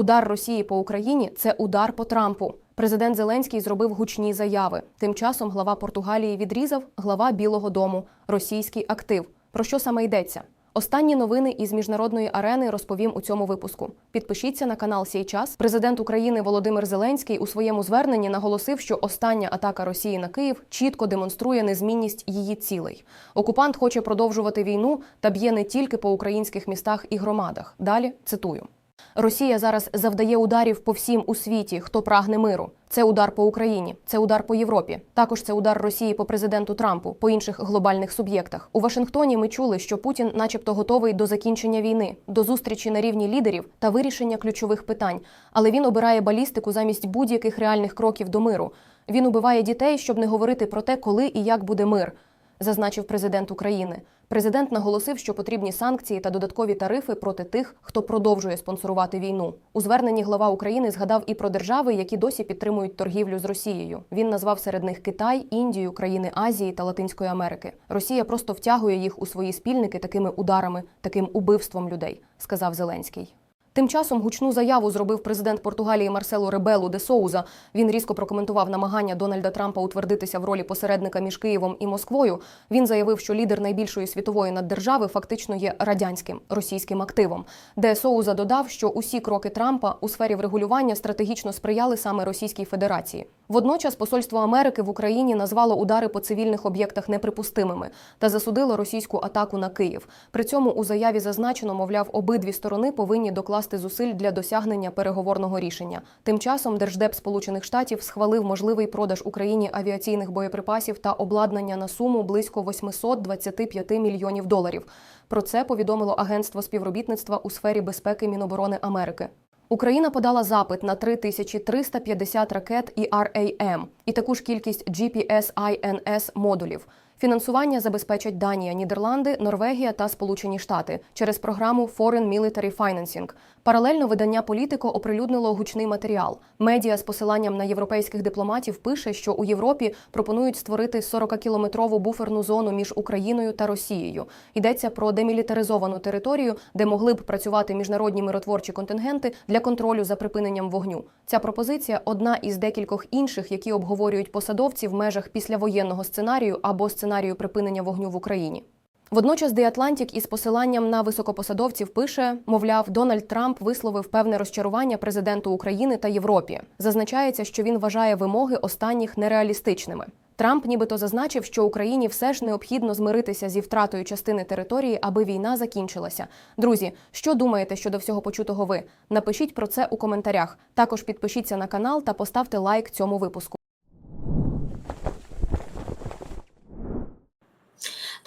Удар Росії по Україні це удар по Трампу. Президент Зеленський зробив гучні заяви. Тим часом глава Португалії відрізав глава Білого Дому російський актив. Про що саме йдеться? Останні новини із міжнародної арени розповім у цьому випуску. Підпишіться на канал «Сей час». Президент України Володимир Зеленський у своєму зверненні наголосив, що остання атака Росії на Київ чітко демонструє незмінність її цілей. Окупант хоче продовжувати війну та б'є не тільки по українських містах і громадах. Далі цитую. Росія зараз завдає ударів по всім у світі, хто прагне миру. Це удар по Україні, це удар по Європі. Також це удар Росії по президенту Трампу, по інших глобальних суб'єктах. У Вашингтоні ми чули, що Путін, начебто, готовий до закінчення війни, до зустрічі на рівні лідерів та вирішення ключових питань. Але він обирає балістику замість будь-яких реальних кроків до миру. Він убиває дітей, щоб не говорити про те, коли і як буде мир, зазначив президент України. Президент наголосив, що потрібні санкції та додаткові тарифи проти тих, хто продовжує спонсорувати війну. У зверненні глава України згадав і про держави, які досі підтримують торгівлю з Росією. Він назвав серед них Китай, Індію, країни Азії та Латинської Америки. Росія просто втягує їх у свої спільники такими ударами, таким убивством людей, сказав Зеленський. Тим часом гучну заяву зробив президент Португалії Марсело Ребелу де Соуза. Він різко прокоментував намагання Дональда Трампа утвердитися в ролі посередника між Києвом і Москвою. Він заявив, що лідер найбільшої світової наддержави фактично є радянським російським активом. Де Соуза додав, що усі кроки Трампа у сфері врегулювання стратегічно сприяли саме Російській Федерації. Водночас посольство Америки в Україні назвало удари по цивільних об'єктах неприпустимими та засудило російську атаку на Київ. При цьому у заяві зазначено, мовляв, обидві сторони повинні докласти зусиль для досягнення переговорного рішення. Тим часом Держдеп Сполучених Штатів схвалив можливий продаж Україні авіаційних боєприпасів та обладнання на суму близько 825 мільйонів доларів. Про це повідомило Агентство співробітництва у сфері безпеки Міноборони Америки. Україна подала запит на 3350 ракет і RAM і таку ж кількість GPS-INS модулів. Фінансування забезпечать Данія, Нідерланди, Норвегія та Сполучені Штати через програму Foreign Military Financing. Паралельно видання Політико оприлюднило гучний матеріал. Медіа з посиланням на європейських дипломатів пише, що у Європі пропонують створити 40-кілометрову буферну зону між Україною та Росією. Йдеться про демілітаризовану територію, де могли б працювати міжнародні миротворчі контингенти для контролю за припиненням вогню. Ця пропозиція одна із декількох інших, які обговорюють посадовці в межах післявоєнного сценарію або сценарію припинення вогню в Україні. Водночас The Atlantic із посиланням на високопосадовців пише, мовляв, Дональд Трамп висловив певне розчарування президенту України та Європі. Зазначається, що він вважає вимоги останніх нереалістичними. Трамп нібито зазначив, що Україні все ж необхідно змиритися зі втратою частини території, аби війна закінчилася. Друзі, що думаєте щодо всього почутого ви? Напишіть про це у коментарях. Також підпишіться на канал та поставте лайк цьому випуску.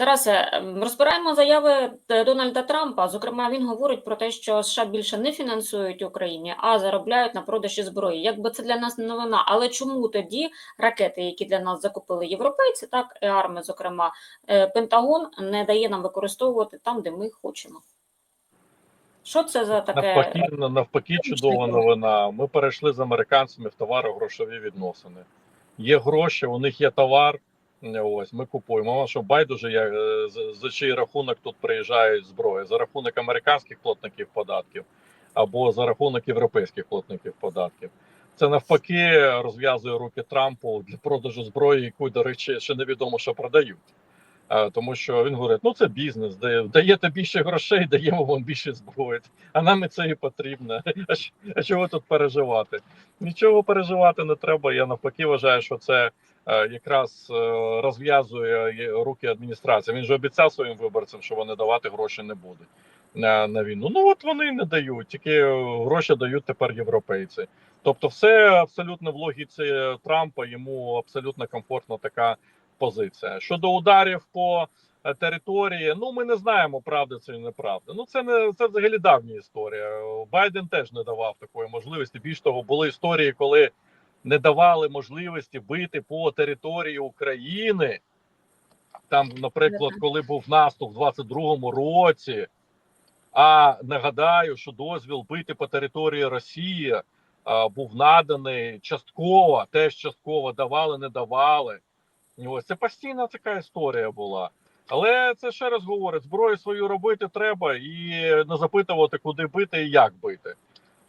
Тарасе, ем, розбираємо заяви е, Дональда Трампа. Зокрема, він говорить про те, що США більше не фінансують Україні, а заробляють на продажі зброї. Якби це для нас не новина, але чому тоді ракети, які для нас закупили європейці, так і арми, зокрема, е, Пентагон не дає нам використовувати там, де ми хочемо? Що це за таке? Навпаки, навпаки, чудова новина. Ми перейшли з американцями в товаро-грошові відносини. Є гроші, у них є товар. Ось ми купуємо. Воно що байдуже, як е, за, чий рахунок тут приїжджає зброя за рахунок американських платників податків або за рахунок європейських платників податків. Це навпаки розв'язує руки Трампу для продажу зброї, яку, до речі, ще невідомо, що продають. Тому що він говорить: ну це бізнес, де даєте більше грошей, даємо вам більше зброї. А нам і це і потрібно. А, чого тут переживати? Нічого переживати не треба. Я навпаки вважаю, що це якраз е, розв'язує руки адміністрації. Він же обіцяв своїм виборцям, що вони давати гроші не будуть на, на війну. Ну от вони не дають, тільки е, гроші дають тепер європейці. Тобто, все абсолютно в логіці Трампа йому абсолютно комфортна така позиція. Щодо ударів по е, території, ну ми не знаємо, правда це неправда. Ну це не це взагалі давня історія. Байден теж не давав такої можливості. Більш того, були історії, коли не давали можливості бити по території України. Там, наприклад, коли був наступ в 22-му році. А нагадаю, що дозвіл бити по території Росії а, був наданий частково, теж частково давали, не давали. Ось це постійна така історія була. Але це ще раз говорить: зброю свою робити треба і не запитувати, куди бити і як бити.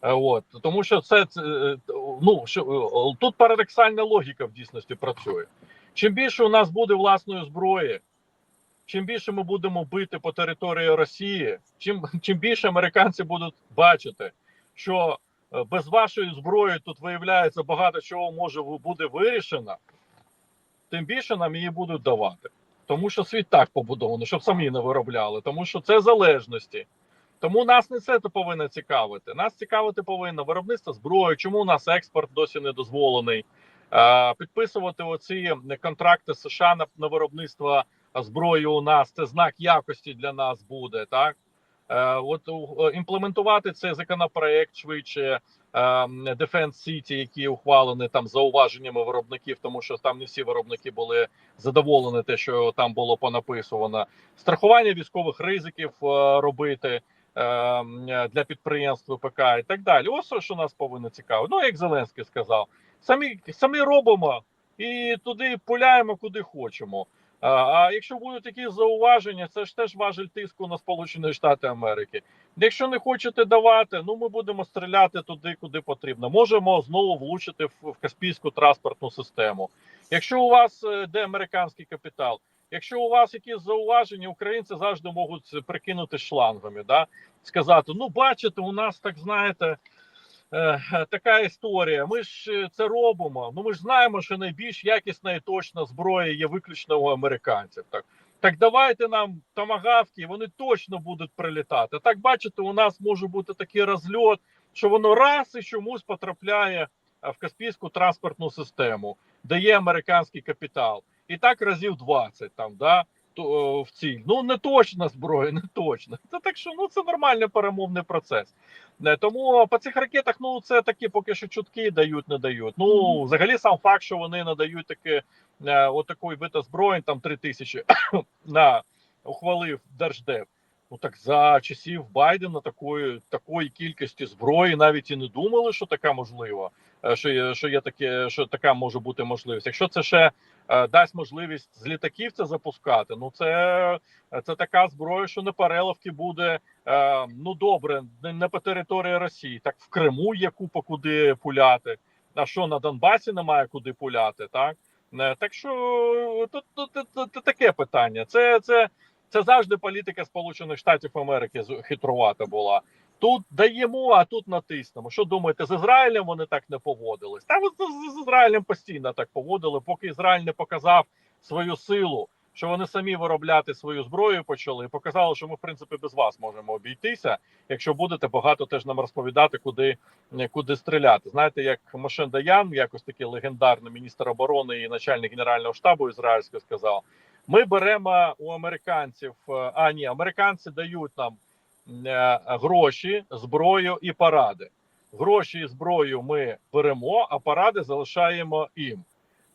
Е, От тому, що це, це е, ну що е, тут парадоксальна логіка в дійсності працює. Чим більше у нас буде власної зброї, чим більше ми будемо бити по території Росії, чим чим більше американці будуть бачити, що е, без вашої зброї тут виявляється багато чого може буде вирішено, тим більше нам її будуть давати. Тому що світ так побудований, щоб самі не виробляли, тому що це залежності. Тому нас не це повинно цікавити. Нас цікавити повинно виробництво зброї, чому у нас експорт досі не дозволений. Е, підписувати оці контракти США на, на виробництво зброї у нас це знак якості для нас буде. Так е, от імплементувати цей законопроект швидше. е, Defense City, які ухвалені там зауваженнями виробників, тому що там не всі виробники були задоволені, те, що там було понаписувано. Страхування військових ризиків е, робити е, для підприємств ВПК і так далі. Ось що нас повинно цікавити. Ну як Зеленський сказав, самі самі робимо і туди пуляємо куди хочемо. А, якщо будуть якісь зауваження, це ж теж важель тиску на Сполучені Штати Америки. Якщо не хочете давати, ну ми будемо стріляти туди, куди потрібно. Можемо знову влучити в, в Каспійську транспортну систему. Якщо у вас е, де американський капітал, якщо у вас якісь зауваження, українці завжди можуть прикинути шлангами, да сказати: ну, бачите, у нас так знаєте. е, Така історія. Ми ж е, це робимо. Ну ми ж знаємо, що найбільш якісна і точна зброя є виключно у американців. Так так давайте нам тамагавки, вони точно будуть прилітати. Так бачите, у нас може бути такий розльот, що воно раз і чомусь потрапляє е, в Каспійську транспортну систему, де є американський капітал. І так разів 20 там, да, то, е, в ціль. Ну не точна зброя, не точна. Це так, що ну це нормальний перемовний процес. Е, Тому по цих ракетах, ну це такі поки що чутки дають, не дають. Ну, взагалі, сам факт, що вони надають таке, е, отакий вид озброєнь, там 3 тисячі на ухвалив Держдеп. Ну так за часів Байдена такої такої кількості зброї навіть і не думали, що така можлива, е, що є, що є таке, що така може бути можливість. Якщо це ще дасть можливість з літаків це запускати, ну це, це така зброя, що на переливки буде е, ну добре, не, по території Росії, так в Криму є купа куди пуляти. А що на Донбасі немає куди пуляти, так? Е, Так що тут, тут, таке питання. Це, це, це завжди політика Сполучених Штатів Америки хитрувата була. Тут даємо, а тут натиснемо. Що думаєте, з Ізраїлем вони так не поводились? Та з, Ізраїлем постійно так поводили, поки Ізраїль не показав свою силу, що вони самі виробляти свою зброю почали, і показали, що ми в принципі без вас можемо обійтися, якщо будете багато теж нам розповідати, куди, куди стріляти. Знаєте, як Мошен Даян, якось такий легендарний міністр оборони і начальник генерального штабу ізраїльського сказав: ми беремо у американців, а ні, американці дають нам гроші, зброю і паради. Гроші і зброю ми беремо, а паради залишаємо їм.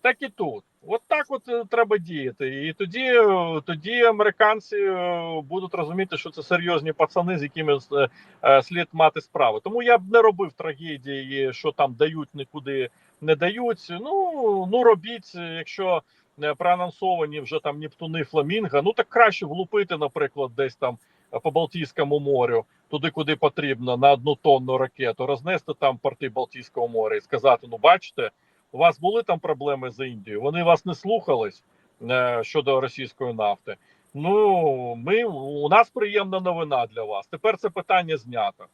Так і тут. От так от е, треба діяти. І тоді, е, тоді американці е, будуть розуміти, що це серйозні пацани, з якими е, е, слід мати справу. Тому я б не робив трагедії, що там дають нікуди не дають. Ну ну робіть, якщо е, проанонсовані вже там Нептуни Фламінго, ну так краще влупити, наприклад, десь там е, по Балтійському морю, туди, куди потрібно, на одну тонну ракету, рознести там порти Балтійського моря і сказати: ну бачите, у вас були там проблеми з Індією, вони вас не слухались е, щодо російської нафти. Ну, ми у нас приємна новина для вас. Тепер це питання знято.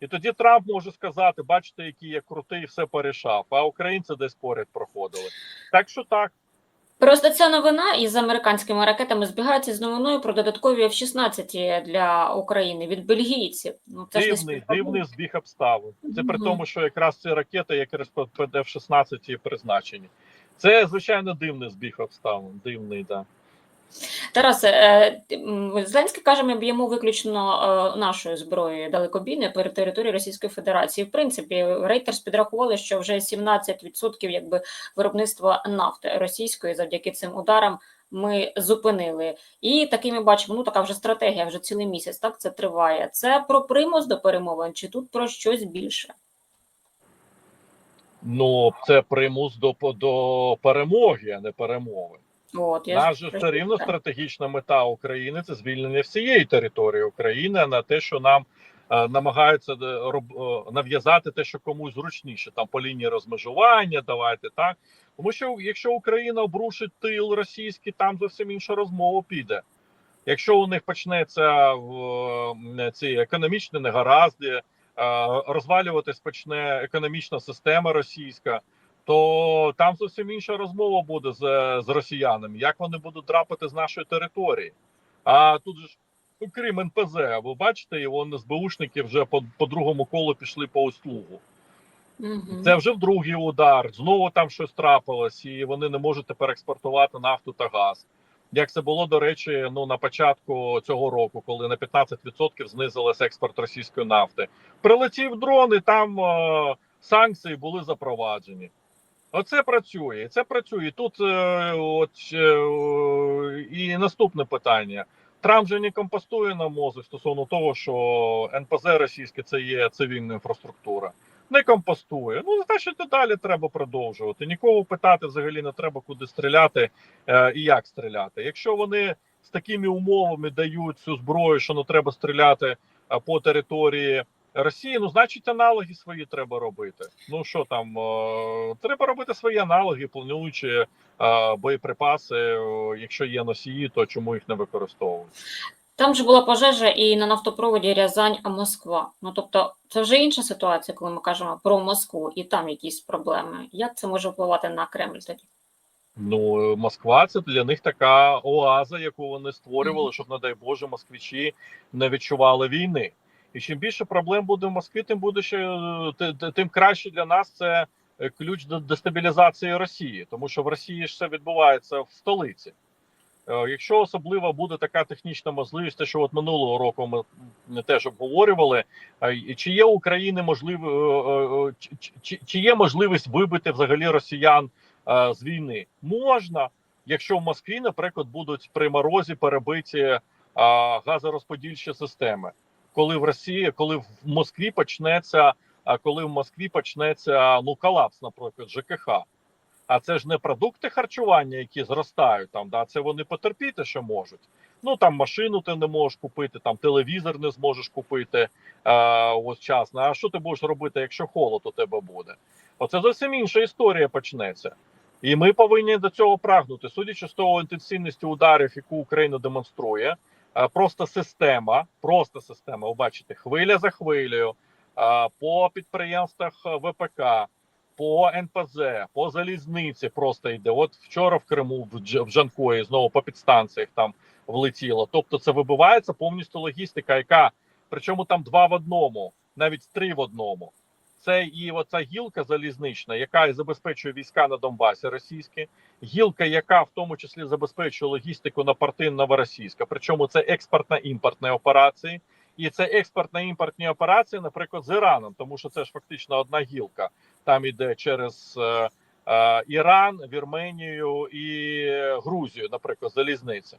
І тоді Трамп може сказати: бачите, який я крутий, все порішав. А українці десь поряд проходили. Так що так. Просто ця новина із американськими ракетами збігається з новиною про додаткові F-16 для України від бельгійців. Ну це Дивний, ж дивний збіг обставин. Це при тому, що якраз ці ракети, якраз під F-16 і призначені. Це звичайно дивний збіг обставин. Дивний, так. Да. Тарасе, е, Зеленський каже, ми б'ємо виключно е, нашою зброєю далекобійною перед територією Російської Федерації. В принципі, Reuters підрахували, що вже 17% якби виробництва нафти російської завдяки цим ударам ми зупинили. І таки ми бачимо, ну така вже стратегія, вже цілий місяць. Так це триває. Це про примус до перемовин, чи тут про щось більше? Ну, це примус до, до перемоги, а не перемови. От я ж все рівно стратегічна мета України це звільнення всієї території України, а не те, що нам е, намагаються е, роб- е, нав'язати те, що комусь зручніше, там по лінії розмежування, давайте так. Тому що якщо Україна обрушить тил російський, там зовсім інша розмова піде. Якщо у них почнеться в, ці економічні негаразди, е, розвалюватись почне економічна система російська, то там зовсім інша розмова буде з, з росіянами, як вони будуть драпати з нашої території. А тут же ж, окрім НПЗ, ви бачите, і вон СБУшники вже по, по другому колу пішли по услугу. Мгм. Це вже в другий удар. Знову там щось трапилось, і вони не можуть тепер експортувати нафту та газ. Як це було, до речі, ну на початку цього року, коли на 15% знизилась експорт російської нафти. Прилетів дрон, і там е, санкції були запроваджені. Оце працює, це працює. Тут е, от, е, і наступне питання. Трамп же не компостує на мозок стосовно того, що НПЗ російське це є цивільна інфраструктура. Не компостує. Ну, значить, і далі треба продовжувати. Нікого питати взагалі не треба, куди стріляти е, і як стріляти. Якщо вони з такими умовами дають цю зброю, що не треба стріляти е, по території Росії, ну значить аналоги свої треба робити. Ну що там, е, треба робити свої аналоги, плануючи е, боєприпаси. е, Якщо є носії, то чому їх не використовують? Там же була пожежа і на нафтопроводі Рязань, а Москва. Ну тобто, це вже інша ситуація, коли ми кажемо про Москву, і там якісь проблеми. Як це може впливати на Кремль тоді? Ну, е, Москва це для них така оаза, яку вони створювали, щоб, не дай Боже, москвичі не відчували війни. І чим більше проблем буде в Москві, тим буде ще е, тим краще для нас це е, ключ до дестабілізації Росії, тому що в Росії ж все відбувається в столиці. Е, Якщо особливо буде така технічна можливість, те, що от минулого року ми не теж обговорювали, чи є України можливо, е, чи- чи, є можливість вибити взагалі росіян з війни? Можна, якщо в Москві, наприклад, будуть при морозі перебиті газорозподільчі системи, коли в Росії, коли в Москві почнеться, коли в Москві почнеться ну колапс, наприклад, ЖКХ. А це ж не продукти харчування, які зростають там, да, це вони потерпіти, що можуть. Ну там машину ти не можеш купити, там телевізор не зможеш купити е, ось часно. А що ти будеш робити, якщо холод у тебе буде? Оце зовсім інша історія почнеться. І ми повинні до цього прагнути. Судячи з того інтенсивності ударів, яку Україна демонструє, просто система, просто система, ви бачите, хвиля за хвилею, е, по підприємствах е, ВПК, по НПЗ, по залізниці просто йде. От вчора в Криму, в Джанкої, знову по підстанціях там влетіло. Тобто це вибивається повністю логістика, яка причому там два в одному, навіть три в одному. Це і оця гілка залізнична, яка і забезпечує війська на Донбасі російські, гілка, яка в тому числі забезпечує логістику на порти Новоросійська. Причому це експортно-імпортні операції, і це експортно-імпортні операції, наприклад, з Іраном, тому що це ж фактично одна гілка. Там іде через е, е, Іран, Вірменію і Грузію, наприклад, залізниця.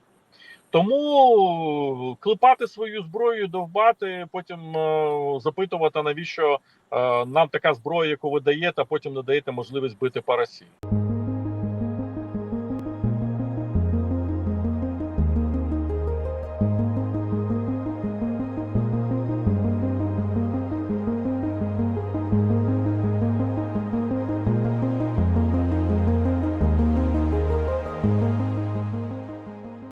Тому клепати свою зброю, довбати, потім е, запитувати, навіщо е, нам така зброя, яку ви даєте, а потім не даєте можливість бити по Росії.